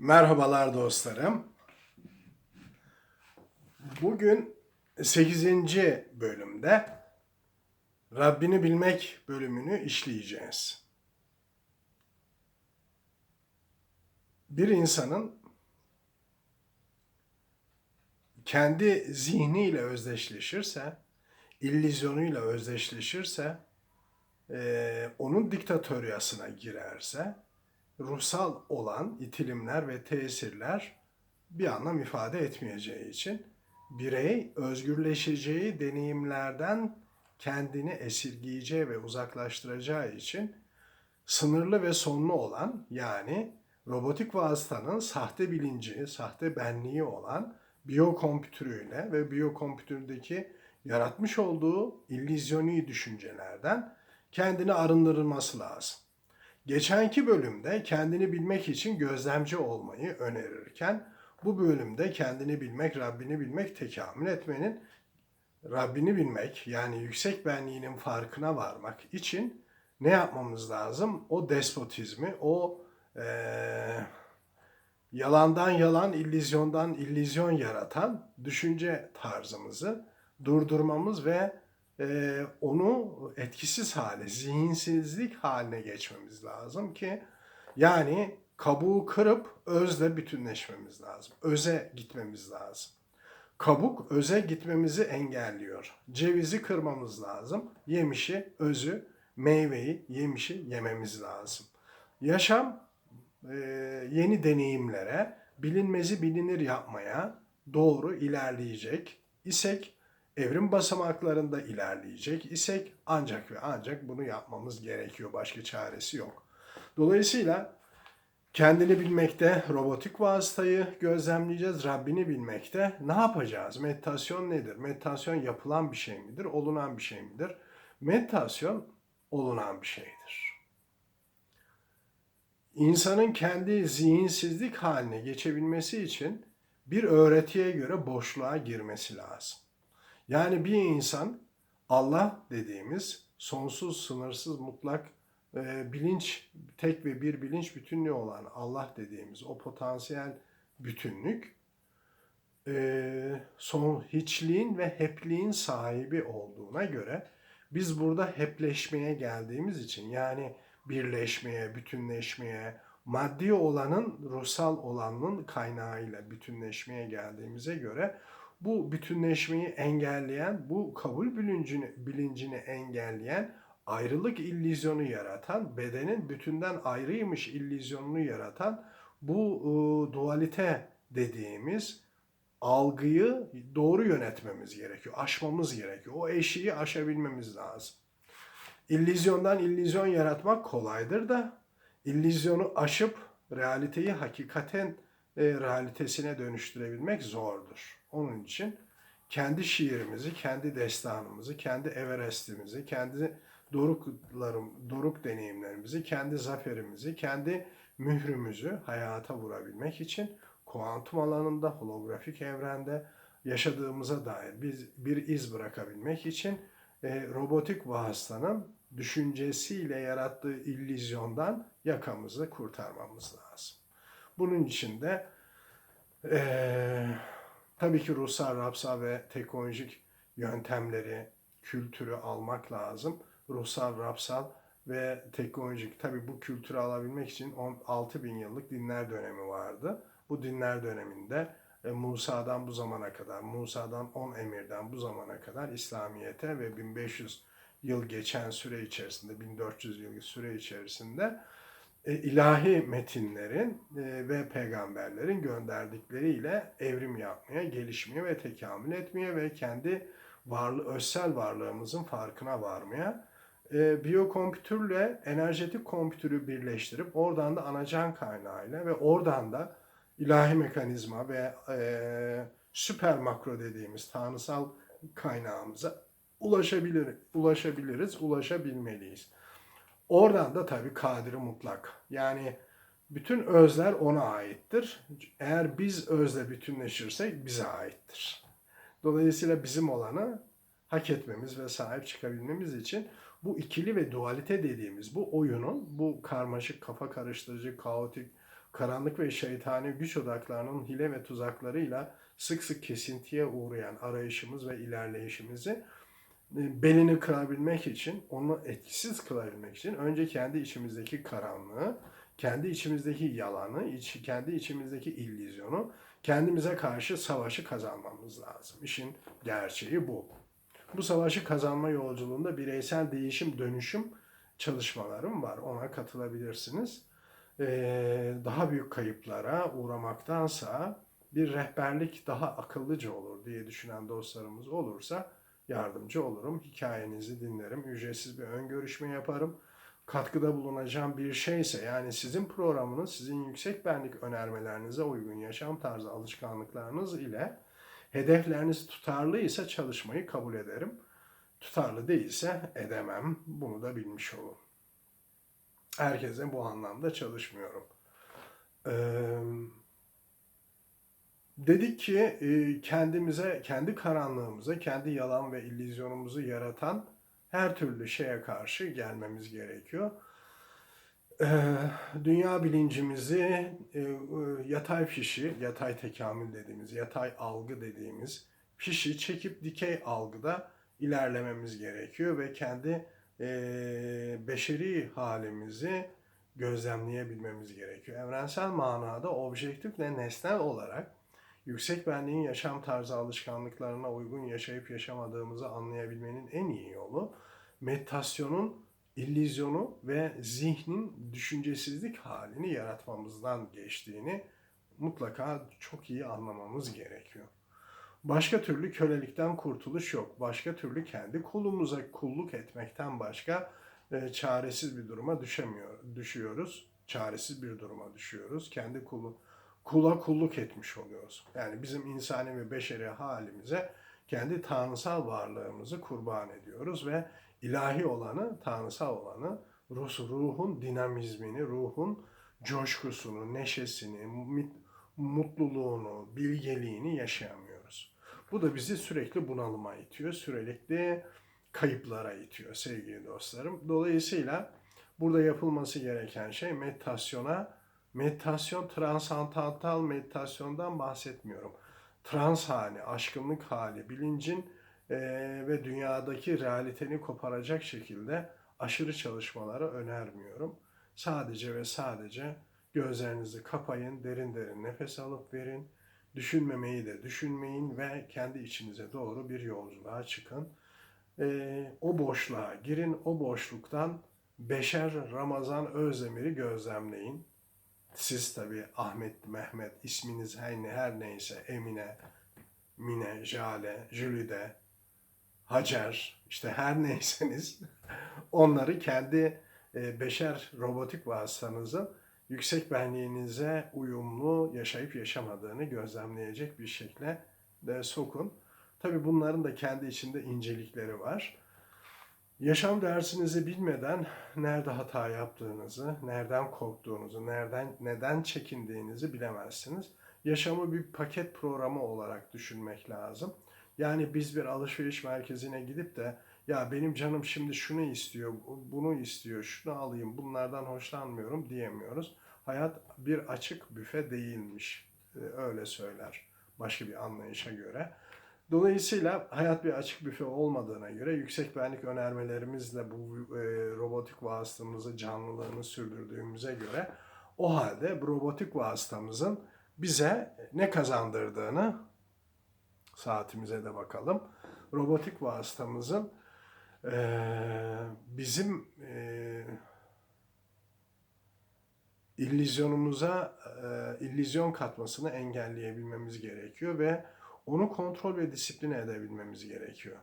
Merhabalar dostlarım. Bugün 8. bölümde Rabbini bilmek bölümünü işleyeceğiz. Bir insanın kendi zihniyle özdeşleşirse, illüzyonuyla özdeşleşirse, onun diktatöryasına girerse, ruhsal olan itilimler ve tesirler bir anlam ifade etmeyeceği için birey özgürleşeceği deneyimlerden kendini esirgeyeceği ve uzaklaştıracağı için sınırlı ve sonlu olan yani robotik vasıtanın sahte bilinci, sahte benliği olan biyokompütürüyle ve biyokompütürdeki yaratmış olduğu illüzyoni düşüncelerden kendini arındırılması lazım. Geçenki bölümde kendini bilmek için gözlemci olmayı önerirken bu bölümde kendini bilmek, Rabbini bilmek, tekamül etmenin Rabbini bilmek yani yüksek benliğinin farkına varmak için ne yapmamız lazım? O despotizmi, o eee, yalandan yalan, illüzyondan illüzyon yaratan düşünce tarzımızı durdurmamız ve e, onu etkisiz hale, zihinsizlik haline geçmemiz lazım ki yani kabuğu kırıp özle bütünleşmemiz lazım. Öze gitmemiz lazım. Kabuk öze gitmemizi engelliyor. Cevizi kırmamız lazım. Yemişi, özü, meyveyi, yemişi yememiz lazım. Yaşam e, yeni deneyimlere, bilinmezi bilinir yapmaya doğru ilerleyecek isek, evrim basamaklarında ilerleyecek isek ancak ve ancak bunu yapmamız gerekiyor. Başka çaresi yok. Dolayısıyla kendini bilmekte robotik vasıtayı gözlemleyeceğiz. Rabbini bilmekte ne yapacağız? Meditasyon nedir? Meditasyon yapılan bir şey midir? Olunan bir şey midir? Meditasyon olunan bir şeydir. İnsanın kendi zihinsizlik haline geçebilmesi için bir öğretiye göre boşluğa girmesi lazım. Yani bir insan Allah dediğimiz sonsuz, sınırsız, mutlak e, bilinç, tek ve bir bilinç bütünlüğü olan Allah dediğimiz o potansiyel bütünlük e, son hiçliğin ve hepliğin sahibi olduğuna göre biz burada hepleşmeye geldiğimiz için yani birleşmeye, bütünleşmeye, maddi olanın ruhsal olanın kaynağıyla bütünleşmeye geldiğimize göre bu bütünleşmeyi engelleyen, bu kabul bilincini, bilincini engelleyen, ayrılık illüzyonu yaratan, bedenin bütünden ayrıymış illüzyonunu yaratan bu e, dualite dediğimiz algıyı doğru yönetmemiz gerekiyor, aşmamız gerekiyor. O eşiği aşabilmemiz lazım. İllüzyondan illüzyon yaratmak kolaydır da illüzyonu aşıp realiteyi hakikaten e, realitesine dönüştürebilmek zordur. Onun için kendi şiirimizi, kendi destanımızı, kendi Everest'imizi, kendi doruklarım, doruk deneyimlerimizi, kendi zaferimizi, kendi mührümüzü hayata vurabilmek için kuantum alanında, holografik evrende yaşadığımıza dair bir, bir iz bırakabilmek için e, robotik vasıtanın düşüncesiyle yarattığı illüzyondan yakamızı kurtarmamız lazım. Bunun için de eee tabii ki ruhsal, rapsal ve teknolojik yöntemleri, kültürü almak lazım. Ruhsal, rapsal ve teknolojik. Tabii bu kültürü alabilmek için 16 bin yıllık dinler dönemi vardı. Bu dinler döneminde e, Musa'dan bu zamana kadar, Musa'dan 10 emirden bu zamana kadar İslamiyet'e ve 1500 yıl geçen süre içerisinde, 1400 yıl süre içerisinde e, ilahi metinlerin e, ve peygamberlerin gönderdikleriyle evrim yapmaya, gelişmeye ve tekamül etmeye ve kendi varlığı, özsel varlığımızın farkına varmaya, e, biyokompütürle enerjetik kompütürü birleştirip oradan da anacan kaynağıyla ve oradan da ilahi mekanizma ve e, süper makro dediğimiz tanrısal kaynağımıza ulaşabilir, ulaşabiliriz, ulaşabilmeliyiz. Oradan da tabii kadiri mutlak. Yani bütün özler ona aittir. Eğer biz özle bütünleşirsek bize aittir. Dolayısıyla bizim olanı hak etmemiz ve sahip çıkabilmemiz için bu ikili ve dualite dediğimiz bu oyunun, bu karmaşık, kafa karıştırıcı, kaotik, karanlık ve şeytani güç odaklarının hile ve tuzaklarıyla sık sık kesintiye uğrayan arayışımız ve ilerleyişimizi belini kırabilmek için, onu etkisiz kılabilmek için önce kendi içimizdeki karanlığı, kendi içimizdeki yalanı, içi, kendi içimizdeki illüzyonu, kendimize karşı savaşı kazanmamız lazım. İşin gerçeği bu. Bu savaşı kazanma yolculuğunda bireysel değişim, dönüşüm çalışmalarım var. Ona katılabilirsiniz. Ee, daha büyük kayıplara uğramaktansa bir rehberlik daha akıllıca olur diye düşünen dostlarımız olursa yardımcı olurum. Hikayenizi dinlerim. Ücretsiz bir ön görüşme yaparım. Katkıda bulunacağım bir şeyse yani sizin programınız sizin yüksek benlik önermelerinize uygun yaşam tarzı alışkanlıklarınız ile hedefleriniz tutarlıysa çalışmayı kabul ederim. Tutarlı değilse edemem. Bunu da bilmiş olun. Herkese bu anlamda çalışmıyorum. Ee, dedik ki e, kendimize, kendi karanlığımıza, kendi yalan ve illüzyonumuzu yaratan her türlü şeye karşı gelmemiz gerekiyor. Ee, dünya bilincimizi e, e, yatay fişi, yatay tekamül dediğimiz, yatay algı dediğimiz fişi çekip dikey algıda ilerlememiz gerekiyor ve kendi e, beşeri halimizi gözlemleyebilmemiz gerekiyor. Evrensel manada objektif ve nesnel olarak yüksek benliğin yaşam tarzı alışkanlıklarına uygun yaşayıp yaşamadığımızı anlayabilmenin en iyi yolu meditasyonun illüzyonu ve zihnin düşüncesizlik halini yaratmamızdan geçtiğini mutlaka çok iyi anlamamız gerekiyor. Başka türlü kölelikten kurtuluş yok. Başka türlü kendi kulumuza kulluk etmekten başka e, çaresiz bir duruma düşemiyor, düşüyoruz. Çaresiz bir duruma düşüyoruz. Kendi kulu, kula kulluk etmiş oluyoruz. Yani bizim insani ve beşeri halimize kendi tanrısal varlığımızı kurban ediyoruz ve ilahi olanı, tanrısal olanı, ruh, ruhun dinamizmini, ruhun coşkusunu, neşesini, mutluluğunu, bilgeliğini yaşayamıyoruz. Bu da bizi sürekli bunalıma itiyor, sürekli kayıplara itiyor sevgili dostlarım. Dolayısıyla burada yapılması gereken şey meditasyona, meditasyon transantantal meditasyondan bahsetmiyorum. Trans hali, aşkınlık hali, bilincin e, ve dünyadaki realiteni koparacak şekilde aşırı çalışmaları önermiyorum. Sadece ve sadece gözlerinizi kapayın, derin derin nefes alıp verin. Düşünmemeyi de düşünmeyin ve kendi içinize doğru bir yolculuğa çıkın. E, o boşluğa girin, o boşluktan Beşer Ramazan Özdemir'i gözlemleyin. Siz tabi Ahmet, Mehmet, isminiz her, her neyse Emine, Mine, Jale, Jülide, Hacer, işte her neyseniz onları kendi e, beşer robotik vasıtanızın yüksek benliğinize uyumlu yaşayıp yaşamadığını gözlemleyecek bir şekilde de sokun. Tabi bunların da kendi içinde incelikleri var. Yaşam dersinizi bilmeden nerede hata yaptığınızı, nereden korktuğunuzu, nereden neden çekindiğinizi bilemezsiniz. Yaşamı bir paket programı olarak düşünmek lazım. Yani biz bir alışveriş merkezine gidip de ya benim canım şimdi şunu istiyor, bunu istiyor, şunu alayım, bunlardan hoşlanmıyorum diyemiyoruz. Hayat bir açık büfe değilmiş. Ee, öyle söyler başka bir anlayışa göre. Dolayısıyla hayat bir açık büfe olmadığına göre yüksek benlik önermelerimizle bu e, robotik vasıtamızı canlılığını sürdürdüğümüze göre o halde bu robotik vasıtamızın bize ne kazandırdığını saatimize de bakalım. Robotik vasıtamızın e, bizim e, illüzyonumuza e, illüzyon katmasını engelleyebilmemiz gerekiyor ve onu kontrol ve disipline edebilmemiz gerekiyor.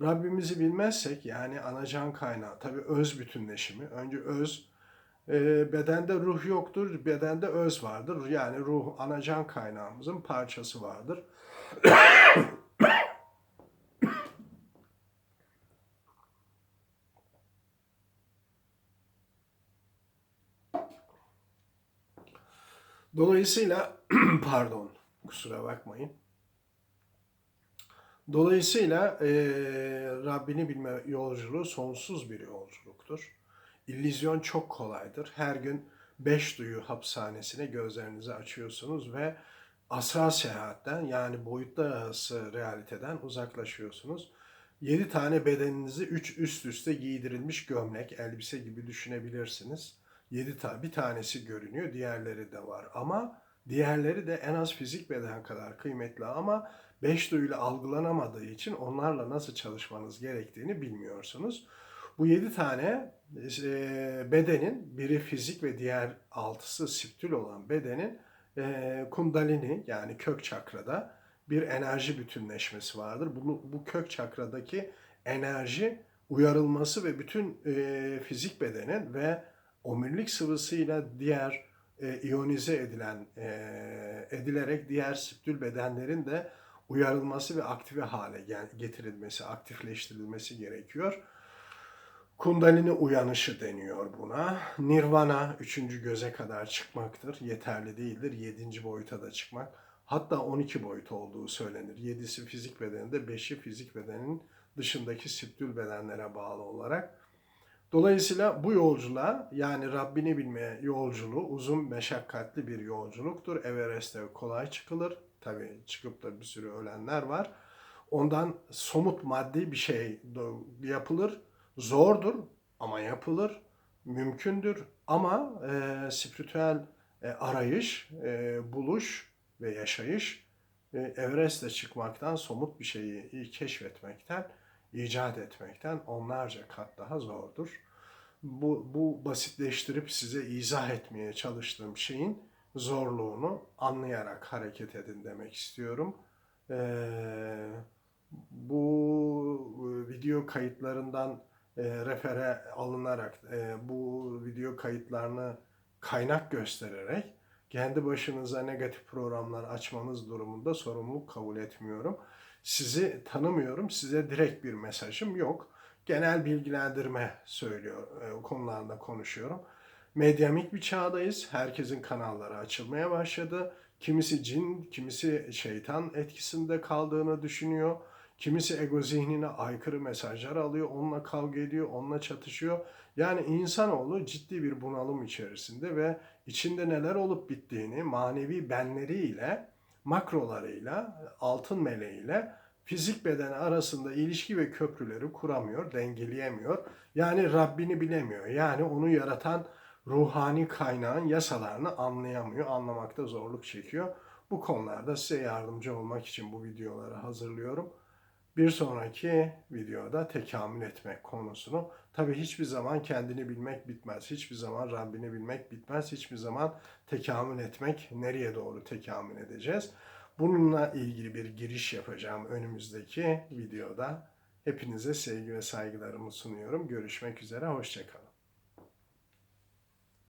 Rabbimizi bilmezsek yani anacan kaynağı tabi öz bütünleşimi. Önce öz e, bedende ruh yoktur, bedende öz vardır. Yani ruh anacan kaynağımızın parçası vardır. Dolayısıyla pardon kusura bakmayın. Dolayısıyla e, Rabbini bilme yolculuğu sonsuz bir yolculuktur. İllüzyon çok kolaydır. Her gün beş duyu hapishanesine gözlerinizi açıyorsunuz ve asral seyahatten yani boyutlar arası realiteden uzaklaşıyorsunuz. 7 tane bedeninizi 3 üst üste giydirilmiş gömlek, elbise gibi düşünebilirsiniz. 7 tane bir tanesi görünüyor, diğerleri de var ama diğerleri de en az fizik beden kadar kıymetli ama 5 duyuyla algılanamadığı için onlarla nasıl çalışmanız gerektiğini bilmiyorsunuz. Bu 7 tane e, bedenin biri fizik ve diğer altısı siptül olan bedenin e, kundalini yani kök çakrada bir enerji bütünleşmesi vardır. Bu, bu kök çakradaki enerji uyarılması ve bütün e, fizik bedenin ve omurilik sıvısıyla diğer e, iyonize edilen edilerek diğer siptül bedenlerin de uyarılması ve aktive hale getirilmesi, aktifleştirilmesi gerekiyor. Kundalini uyanışı deniyor buna. Nirvana üçüncü göze kadar çıkmaktır. Yeterli değildir. Yedinci boyuta da çıkmak. Hatta 12 boyut olduğu söylenir. Yedisi fizik bedeninde, beşi fizik bedenin dışındaki siptül bedenlere bağlı olarak. Dolayısıyla bu yolculuğa yani Rabbini bilmeye yolculuğu uzun meşakkatli bir yolculuktur. Everest'e kolay çıkılır. Tabii çıkıp da bir sürü ölenler var. Ondan somut maddi bir şey yapılır. Zordur ama yapılır. Mümkündür ama e, spiritüel e, arayış, e, buluş ve yaşayış e, Everest'e çıkmaktan, somut bir şeyi keşfetmekten, icat etmekten onlarca kat daha zordur. Bu, bu basitleştirip size izah etmeye çalıştığım şeyin zorluğunu anlayarak hareket edin demek istiyorum. Ee, bu video kayıtlarından e, refere alınarak e, bu video kayıtlarını kaynak göstererek kendi başınıza negatif programlar açmanız durumunda sorumluluk kabul etmiyorum. Sizi tanımıyorum, size direkt bir mesajım yok. Genel bilgilendirme söylüyor, e, konularda konuşuyorum. Medyamik bir çağdayız. Herkesin kanalları açılmaya başladı. Kimisi cin, kimisi şeytan etkisinde kaldığını düşünüyor. Kimisi ego zihnine aykırı mesajlar alıyor, onunla kavga ediyor, onunla çatışıyor. Yani insanoğlu ciddi bir bunalım içerisinde ve içinde neler olup bittiğini manevi benleriyle, makrolarıyla, altın meleğiyle fizik bedeni arasında ilişki ve köprüleri kuramıyor, dengeleyemiyor. Yani Rabbini bilemiyor. Yani onu yaratan ruhani kaynağın yasalarını anlayamıyor, anlamakta zorluk çekiyor. Bu konularda size yardımcı olmak için bu videoları hazırlıyorum. Bir sonraki videoda tekamül etmek konusunu. Tabi hiçbir zaman kendini bilmek bitmez. Hiçbir zaman Rabbini bilmek bitmez. Hiçbir zaman tekamül etmek nereye doğru tekamül edeceğiz. Bununla ilgili bir giriş yapacağım önümüzdeki videoda. Hepinize sevgi ve saygılarımı sunuyorum. Görüşmek üzere, hoşçakalın.